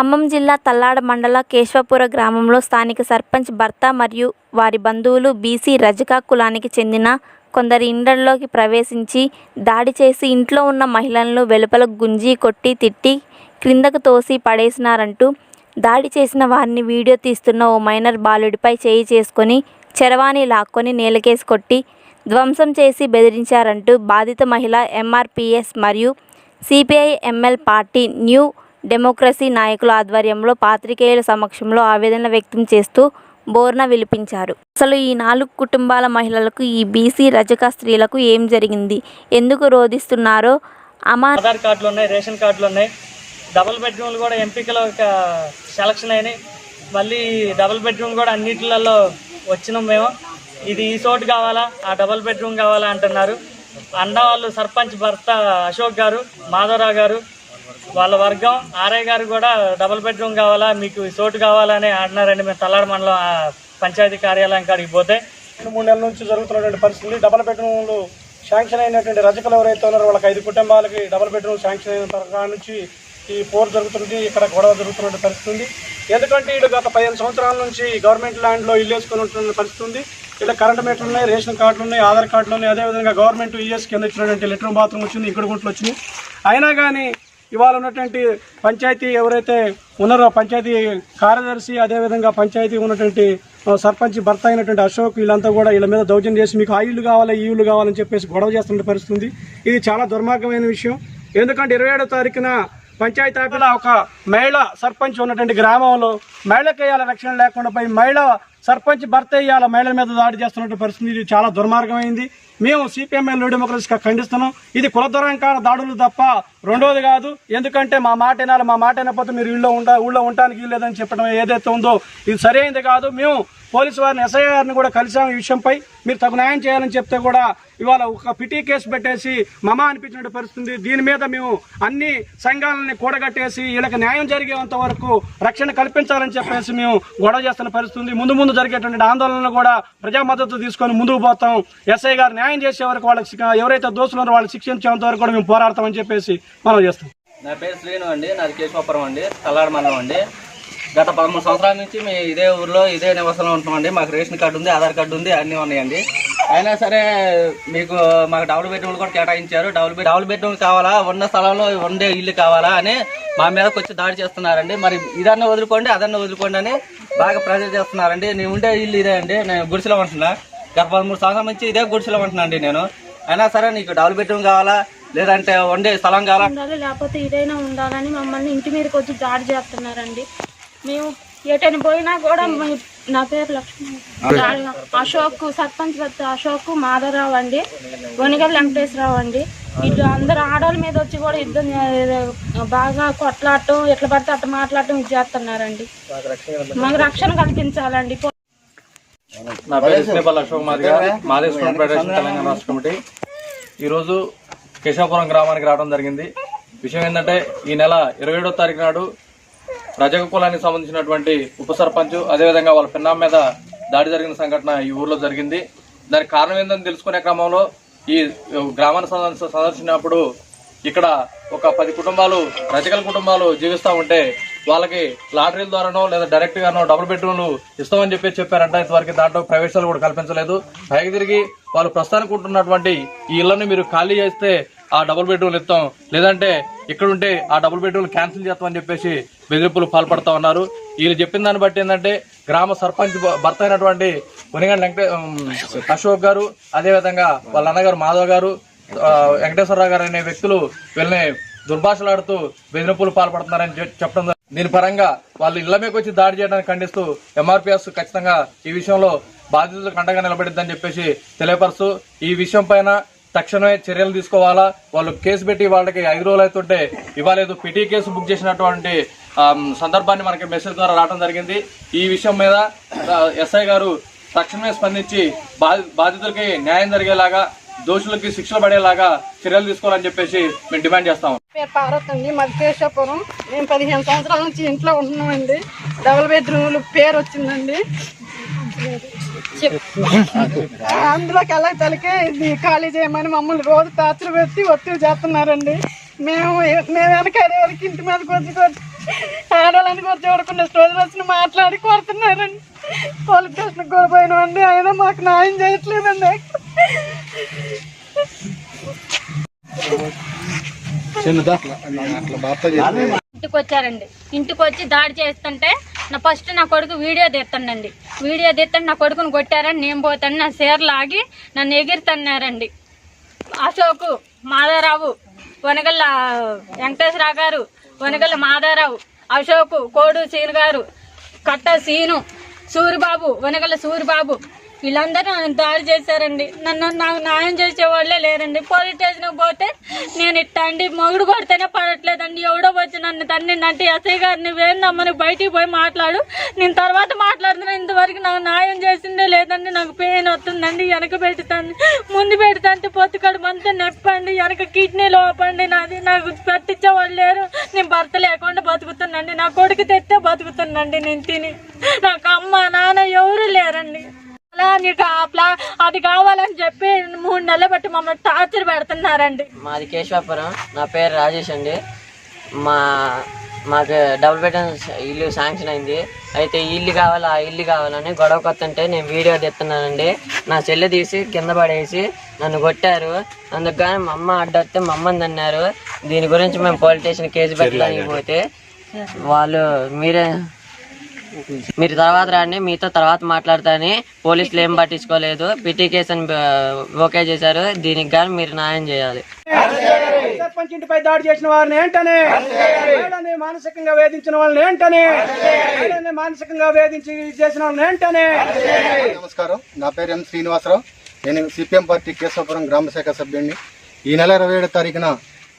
ఖమ్మం జిల్లా తల్లాడ మండల కేశవపుర గ్రామంలో స్థానిక సర్పంచ్ భర్త మరియు వారి బంధువులు బీసీ రజక కులానికి చెందిన కొందరి ఇండ్లలోకి ప్రవేశించి దాడి చేసి ఇంట్లో ఉన్న మహిళలను వెలుపల గుంజి కొట్టి తిట్టి క్రిందకు తోసి పడేసినారంటూ దాడి చేసిన వారిని వీడియో తీస్తున్న ఓ మైనర్ బాలుడిపై చేయి చేసుకొని చరవాణి లాక్కొని నేలకేసి కొట్టి ధ్వంసం చేసి బెదిరించారంటూ బాధిత మహిళ ఎంఆర్పిఎస్ మరియు CPI ML party new democracy నాయకుల ఆధ్వర్యంలో పాత్రికేయుల సమక్షంలో ఆవేదన వ్యక్తం చేస్తూ బోర్న విలిపించారు. అసలు ఈ నాలుగు కుటుంబాల మహిళలకు ఈ బీసీ రజక స్త్రీలకు ఏం జరిగింది? ఎందుకు రోధిస్తున్నారో అమా ఆధార్ కార్డులు ఉన్నాయి రేషన్ కార్డులు ఉన్నాయి డబుల్ బెడ్రూమ్లు కూడా ఎంపికలో ఒక సెలక్షన్ అయినాయి. మళ్ళీ డబుల్ బెడ్రూమ్ కూడా అన్నిటిలలో వచ్చినాం మేము. ఇది ఈ చోటు కావాలా? ఆ డబుల్ బెడ్రూమ్ కావాలా అంటున్నారు. అండ వాళ్ళు సర్పంచ్ భర్త అశోక్ గారు మాధవరావు గారు వాళ్ళ వర్గం. ఆర్ఐ గారు కూడా డబుల్ బెడ్రూమ్ కావాలా మీకు చోటు కావాలని అంటున్నారండి. మేము తల్లాడ మండలం పంచాయతీ కార్యాలయం కాడికి పోతే. రెండు మూడు నెలల నుంచి జరుగుతున్నటువంటి పరిస్థితులు డబల్ బెడ్రూమ్లు శాంక్షన్ అయినటువంటి రజకులు ఎవరైతే ఉన్నారో వాళ్ళకి ఐదు కుటుంబాలకి డబల్ బెడ్రూమ్ శాంక్షన్ అయిన తరగా నుంచి ఈ పోర్ జరుగుతుంది ఇక్కడ గొడవ జరుగుతున్న పరిస్థితి ఉంది. ఎందుకంటే వీళ్ళు గత పదిహేను సంవత్సరాల నుంచి గవర్నమెంట్ ల్యాండ్లో ఇల్లు వేసుకొని ఉంటున్న పరిస్థితి ఉంది. ఇలా కరెంట్ మీటర్లు ఉన్నాయి రేషన్ కార్డులు ఉన్నాయి ఆధార్ కార్డులు ఉన్నాయి. అదేవిధంగా గవర్నమెంట్ ఈఎస్ కింద ఇచ్చినటువంటి లెటర్ బాత్రూమ్ వచ్చింది ఇక్కడ గుంట్లు వచ్చింది. అయినా కానీ ఇవాళ ఉన్నటువంటి పంచాయతీ ఎవరైతే ఉన్నారో పంచాయతీ కార్యదర్శి అదేవిధంగా పంచాయతీ ఉన్నటువంటి సర్పంచ్ భర్త అయినటువంటి అశోక్ వీళ్ళంతా కూడా వీళ్ళ మీద దౌర్జన్యం చేసి మీకు ఆ ఇల్లు కావాలి ఈ ఇల్లు కావాలని చెప్పేసి గొడవ చేస్తున్న పరిస్థితి ఇది చాలా దుర్మార్గమైన విషయం. ఎందుకంటే ఇరవై ఏడో తారీఖున పంచాయతీ ఆఫీలో ఒక మహిళ సర్పంచ్ ఉన్నటువంటి గ్రామంలో మహిళకు వేయాల రక్షణ లేకుండా పోయి మహిళ సర్పంచ్ భర్త వేయాల మహిళల మీద దాడి చేస్తున్నటువంటి పరిస్థితి ఇది చాలా దుర్మార్గమైంది. మేము సిపిఎంఎల్ డెమోక్రసీగా ఖండిస్తున్నాం. ఇది కులదురంకాల దాడులు తప్ప రెండోది కాదు. ఎందుకంటే మా మాట వినాలి మా మాట వినకపోతే మీరు ఇళ్ళో ఉండ ఊళ్ళో ఉండటానికి లేదని చెప్పడం ఏదైతే ఉందో ఇది సరైనది కాదు. మేము పోలీసు వారిని ఎస్ఐ గారిని కూడా కలిసాం ఈ విషయంపై. మీరు తగు న్యాయం చేయాలని చెప్తే కూడా ఇవాళ ఒక పిటీ కేసు పెట్టేసి మమ అనిపించినట్టు పరిస్థితుంది. దీని మీద మేము అన్ని సంఘాలని కూడగట్టేసి వీళ్ళకి న్యాయం జరిగేంత వరకు రక్షణ కల్పించాలని చెప్పేసి మేము గొడవ చేస్తున్న పరిస్థితుంది. ముందు ముందు జరిగేటువంటి ఆందోళనలు కూడా ప్రజా మద్దతు తీసుకొని ముందుకు పోతాం. ఎస్ఐ గారు న్యాయం చేసే వరకు వాళ్ళకి ఎవరైతే దోషులు ఉన్నారో వాళ్ళకి శిక్షించేంత వరకు కూడా మేము పోరాడతామని చెప్పేసి మనం చేస్తాం. నా పేరు శ్రీను అండి. నాది కేశవాపురం అండి. తల్లాడ మండలం అండి. గత పదమూడు సంవత్సరాల నుంచి మేము ఇదే ఊర్లో ఇదే నివాసంలో ఉంటున్నామండి మాకు రేషన్ కార్డు ఉంది ఆధార్ కార్డు ఉంది అన్నీ ఉన్నాయండి. అయినా సరే మీకు మాకు డబుల్ బెడ్రూమ్లు కూడా కేటాయించారు. డబుల్ బెడ్ డబుల్ బెడ్రూమ్ కావాలా? ఉన్న స్థలంలో ఉండే ఇల్లు కావాలా అని మా మీదకి వచ్చి దాడి చేస్తున్నారండి. మరి ఇదన్నా వదులుకోండి అదన్నా వదులుకోండి అని బాగా ప్రెజర్ చేస్తున్నారండి. నేను ఉండే ఇల్లు ఇదే అండి. నేను గుడిసెలో ఉంటున్నా. గత పదమూడు సంవత్సరాల నుంచి ఇదే గుడిసెలో ఉంటున్నా అండి నేను. అయినా సరే నీకు డబుల్ బెడ్రూమ్ కావాలా? లేదంటే వండే స్థలం కావాలా? లేకపోతే ఇదైనా ఉండాలని మమ్మల్ని ఇంటి మీదకి వచ్చి దాడి చేస్తున్నారండి. మేము ఎటని పోయినా కూడా నా పేరు లక్ష్మి. అశోక్ సర్పంచ్ పెద్ద అశోక్ మాధవరావు అండి. వనిగల్ వెంకటేశ్వరరావు అండి. ఇటు అందరు ఆడవాళ్ళ మీద వచ్చి కూడా యుద్ధం బాగా కొట్లాడటం ఎట్లా పడితే అట్లా మాట్లాడటం ఇది చేస్తున్నారండి. మాకు రక్షణ కల్పించాలండి. నా పేరు ఎస్నేపల్లి అశోక్ మాదిగా మాదే స్టూడెంట్ ఫెడరేషన్ తెలంగాణ రాష్ట్ర కమిటీ. ఈరోజు కేశవపురం గ్రామానికి రావడం జరిగింది. విషయం ఏంటంటే ఈ నెల ఇరవై ఏడో తారీఖు నాడు రజక కులానికి సంబంధించినటువంటి ఉప సర్పంచ్ అదేవిధంగా వాళ్ళ పిన్నా మీద దాడి జరిగిన సంఘటన ఈ ఊర్లో జరిగింది. దానికి కారణం ఏందని తెలుసుకునే క్రమంలో ఈ గ్రామాన్ని సందర్శించినప్పుడు ఇక్కడ ఒక పది కుటుంబాలు రజకల కుటుంబాలు జీవిస్తూ ఉంటే వాళ్ళకి లాటరీల ద్వారానో లేదా డైరెక్ట్గానో డబుల్ బెడ్రూమ్లు ఇస్తామని చెప్పి చెప్పారంట. ఇంతవరకు దాంట్లో ప్రవేశాలు కూడా కల్పించలేదు. పైకి తిరిగి వాళ్ళు ప్రస్తుతానికి ఉంటున్నటువంటి ఈ ఇళ్ళను మీరు ఖాళీ చేస్తే ఆ డబుల్ బెడ్రూమ్లు ఇస్తాం. లేదంటే ఇక్కడ ఉంటే ఆ డబుల్ బెడ్రూమ్ క్యాన్సిల్ చేస్తామని చెప్పేసి బెదిరింపులు పాల్పడతా ఉన్నారు. వీళ్ళు చెప్పిన దాన్ని బట్టి ఏంటంటే గ్రామ సర్పంచ్ భర్త అయినటువంటి కొనిగండి వెంకటే అశోక్ గారు అదేవిధంగా వాళ్ళ అన్నగారు మాధవ్ గారు వెంకటేశ్వరరావు గారు అనే వ్యక్తులు వీళ్ళని దుర్భాషలాడుతూ బెదిరింపులు పాల్పడుతున్నారని చెప్పడం దీని పరంగా వాళ్ళు ఇళ్ళ మీకు వచ్చి దాడి చేయడానికి ఖండిస్తూ ఎంఆర్పీఎస్ ఖచ్చితంగా ఈ విషయంలో బాధితులకు అండగా నిలబడిద్దని చెప్పేసి తెలియపరుస్తూ ఈ విషయం పైన తక్షణమే చర్యలు తీసుకోవాలా? వాళ్ళు కేసు పెట్టి వాళ్ళకి ఐదు రోజులు అవుతుంటే ఇవ్వలేదు. పిటి కేసు బుక్ చేసినటువంటి సందర్భాన్ని మనకి మెసేజ్ ద్వారా రావడం జరిగింది. ఈ విషయం మీద ఎస్ఐ గారు తక్షణమే స్పందించి బాధితులకి న్యాయం జరిగేలాగా దోషులకి శిక్షలు పడేలాగా చర్యలు తీసుకోవాలని చెప్పేసి మేము డిమాండ్ చేస్తాం పేరు పార్వతి మాది కేశవపురం మేము పదిహేను సంవత్సరాల నుంచి ఇంట్లో ఉంటున్నామండి. డబుల్ బెడ్రూమ్లు పేరు వచ్చిందండి. అందులోకి వెళ్ళక తలకే ఇది ఖాళీ చేయమని మమ్మల్ని రోజు టార్చర్ పెట్టి ఒత్తిడి చేస్తున్నారండి. మేము మేము వెనక వరకు ఇంటి మీద కొద్ది కొద్ది ఆడాలని కొద్ది చూడకుండా రోజు వచ్చిన మాట్లాడి కొడుతున్నారండి. పోలీస్ స్టేషన్కి కూడా పోయినామండి అయినా మాకు న్యాయం చేయట్లేదండి. ఇంటికి వచ్చారండి ఇంటికి వచ్చి దాడి చేస్తుంటే నా ఫస్ట్ నా కొడుకు వీడియో తీస్తానండి వీడియో తీస్తాను నా కొడుకుని కొట్టారని నేను పోతాను నా సేర్ ఆగి నన్ను ఎగిరితన్నారండి. అశోకు మాధారావు వనగల్ల వెంకటేశ్వరరావు గారు వనగల్ల మాధారావు అశోకు కోడు సీను గారు కట్ట సీను సూరిబాబు వనగల్ల సూరిబాబు వీళ్ళందరూ నన్ను దాడి చేశారండి. నన్ను నాకు న్యాయం చేసే వాళ్ళే లేరండి. పోలీస్ స్టేషన్కి పోతే నేను ఇట్టా అండి మొగుడు కొడితేనే పడట్లేదండి. ఎవడో వచ్చి నన్ను తన్నిందంటే ఎస్ఐ గారు నువ్వేందమ్మని బయటికి పోయి మాట్లాడు. నేను తర్వాత మాట్లాడుతున్నా ఇంతవరకు నాకు న్యాయం చేసిందే లేదండి. నాకు పెయిన్ వస్తుందండి వెనక పెడుతుంది ముందు పెడుతుంటే పొత్తుకడుపు మంతా నొప్పండి వెనక కిడ్నీ లోపండి. నాది నాకు పెట్టించే వాళ్ళు లేరు. నేను భర్త లేకుండా బతుకుతున్నాండి నా కొడుకు తెస్తే బతుకుతున్నాండి నేను తిని. నాకు అమ్మ నాన్న ఎవరు లేరండి. నీకు ఆ ప్లా అది కావాలని చెప్పి మూడు నెలలు బట్టి మమ్మల్ని టార్చర్ పెడుతున్నారండి. మాది కేశవాపురం. నా పేరు రాజేష్ అండి. మా మాకు డబుల్ బెడ్రూమ్ ఇల్లు శాంక్షన్ అయింది. అయితే ఈ ఇల్లు కావాలి ఆ ఇల్లు కావాలని గొడవ కొత్తంటే నేను వీడియో తెస్తున్నానండి. నా చెల్లె తీసి కింద పడేసి నన్ను కొట్టారు. అందుకు కానీ మా అమ్మ అడ్డొస్తే మా అమ్మని అన్నారు దీని గురించి మేము పోలీస్ స్టేషన్ కేసు పెట్టడానికి పోతే వాళ్ళు మీరే మీరు తర్వాత రండి మీతో తర్వాత మాట్లాడతాని పోలీసులు ఏం పట్టించుకోలేదు. పిటి కేసు అని ఆ, ఓకే చేశారు. దీనికి కానీ మీరు న్యాయం చేయాలి. సర్పంచ్ ఇంటిపై దాడి చేసిన వారిని ఏంటనే? మహిళని మానసికంగా వేధించిన వాళ్ళని ఏంటనే? మహిళని మానసికంగా వేధించి చేసిన వాళ్ళని ఏంటనే? నమస్కారం. నా పేరు ఎం శ్రీనివాసరావు. నేను సిపిఎం పార్టీ కేశవపురం గ్రామ శాఖ సభ్యుడిని. ఈ నెల ఇరవై ఏడో తారీఖున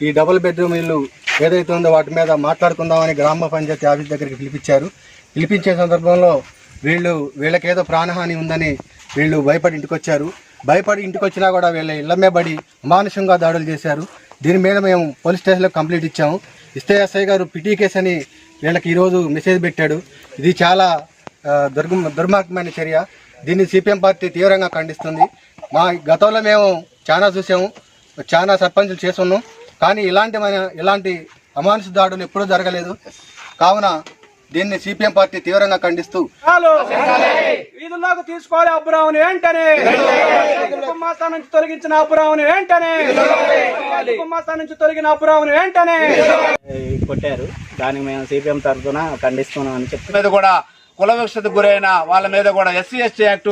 ఈ డబుల్ బెడ్రూమ్ ఇల్లు ఏదైతే ఉందో వాటి మీద మాట్లాడుకుందామని గ్రామ పంచాయతీ ఆఫీస్ దగ్గరికి పిలిపించారు. పిలిపించే సందర్భంలో వీళ్ళు వీళ్ళకేదో ప్రాణహాని ఉందని వీళ్ళు భయపడి ఇంటికి వచ్చారు భయపడి ఇంటికి వచ్చినా కూడా వీళ్ళ ఇళ్ళమే అమానుషంగా దాడులు చేశారు. దీని మీద మేము పోలీస్ స్టేషన్లో కంప్లీట్ ఇచ్చాము. ఇస్తే ఎస్ఐ గారు పిటి కేసు అని వీళ్ళకి ఈరోజు మెసేజ్ పెట్టాడు. ఇది చాలా దుర్గ దుర్మార్గమైన చర్య. దీన్ని సిపిఎం పార్టీ తీవ్రంగా ఖండిస్తుంది. మా గతంలో మేము చాలా చూసాము. చాలా సర్పంచులు చేస్తున్నాం కానీ ఇలాంటి మన- ఇలాంటి అమానుష దాడులు ఎప్పుడూ జరగలేదు. కావున దీన్ని సిపిఎం పార్టీ తీవ్రంగా ఖండిస్తూ వీధుల్లోకి తీసుకోవాలి అబ్బురావుని వెంటనే. కుమ్మాస్తా నుంచి తొలగించిన అబ్బురావుని వెంటనే. కుమ్మాస్తా నుంచి తొలగిన అబ్బురావుని వెంటనే. కొట్టారు. దానికి మేము సిపిఎం తరఫున ఖండిస్తున్నాం అని చెప్పి. మీద కూడా కుల వివక్షతకు గురైన వాళ్ళ మీద కూడా ఎస్సీ ఎస్టీ యాక్ట్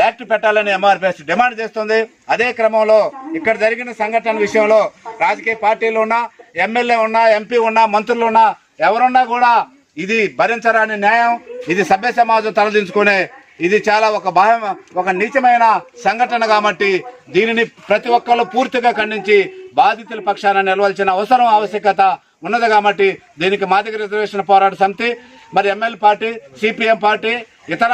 యాక్ట్ పెట్టాలని ఎంఆర్పిఎస్ డిమాండ్ చేస్తుంది. అదే క్రమంలో ఇక్కడ జరిగిన సంఘటన విషయంలో రాజకీయ పార్టీలు ఉన్నా ఎమ్మెల్యే ఉన్నా ఎంపీ ఉన్నా మంత్రులు ఉన్నా ఎవరున్నా కూడా ఇది భరించరాని న్యాయం ఇది సభ్య సమాజం తలదించుకునే ఇది చాలా ఒక భయం ఒక నీచమైన సంఘటన కాబట్టి దీనిని ప్రతి ఒక్కళ్ళు పూర్తిగా ఖండించి బాధితుల పక్షాన నిలవాల్సిన అవసరం ఆవశ్యకత ఉన్నది కాబట్టి దీనికి మాదిక రిజర్వేషన్ పోరాట సమితి మరి ఎమ్మెల్యే పార్టీ సిపిఎం పార్టీ ఇతర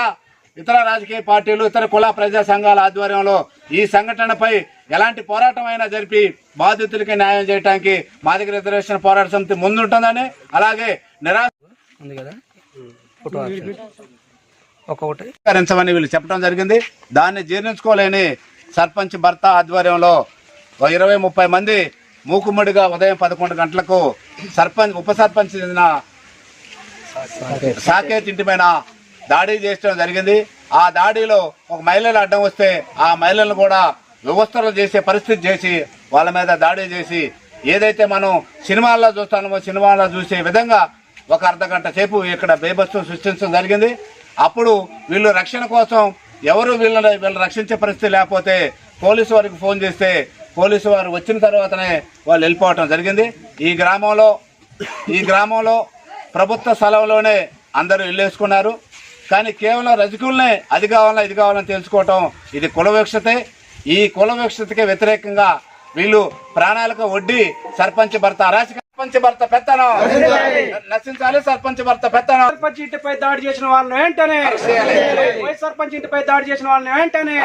ఇతర రాజకీయ పార్టీలు ఇతర కుల ప్రజా సంఘాల ఆధ్వర్యంలో ఈ సంఘటనపై ఎలాంటి పోరాటం అయినా జరిపి బాధితులకి న్యాయం చేయడానికి మాదిక రిజర్వేషన్ పోరాట సమితి ముందుంటుందని అలాగే నిరాశ ఉంది కదా? ఫోటో ఒక్కొక్కటి. వీళ్ళు చెప్పడం జరిగింది. దాన్ని జీర్ణించుకోలేని సర్పంచ్ భర్త ఆధ్వర్యంలో ఓ ఇరవై ముప్పై మంది మూకుమ్మడిగా ఉదయం పదకొండు గంటలకు సర్పంచ్ ఉప సర్పంచ్ చెందిన సాకేత్. ఇంటి పైన దాడి చేయడం జరిగింది. ఆ దాడిలో ఒక మహిళలు అడ్డం వస్తే ఆ మహిళలను కూడా వ్యవస్థలు చేసే పరిస్థితి చేసి వాళ్ళ మీద దాడి చేసి ఏదైతే మనం సినిమాల్లో చూస్తామో సినిమాల్లో చూసే విధంగా ఒక అర్ధ గంట సేపు ఇక్కడ బేబస్సు సృష్టించడం జరిగింది. అప్పుడు వీళ్ళు రక్షణ కోసం ఎవరు వీళ్ళని వీళ్ళు రక్షించే పరిస్థితి లేకపోతే పోలీసు వారికి ఫోన్ చేస్తే పోలీసు వారు వచ్చిన తర్వాతనే వాళ్ళు వెళ్ళిపోవటం జరిగింది. ఈ గ్రామంలో ఈ గ్రామంలో ప్రభుత్వ స్థలంలోనే అందరూ ఇల్లేసుకున్నారు కానీ కేవలం రజకులనే అది కావాలన్నా ఇది కావాలని తెలుసుకోవటం ఇది కులవక్షతే ఈ కులవీక్షతకి వ్యతిరేకంగా వీళ్ళు ప్రాణాలకు వడ్డీ సర్పంచ్ భర్త అరాచక సర్పంచ్ భర్త పెత్తనం. నశించాలి. సర్పంచ్ భర్త పెత్తనం. సర్పంచ్ ఇంటిపై దాడి చేసిన వాళ్ళని వెంటనే. వైస్ సర్పంచ్ ఇంటిపై దాడి చేసిన వాళ్ళని వెంటనే.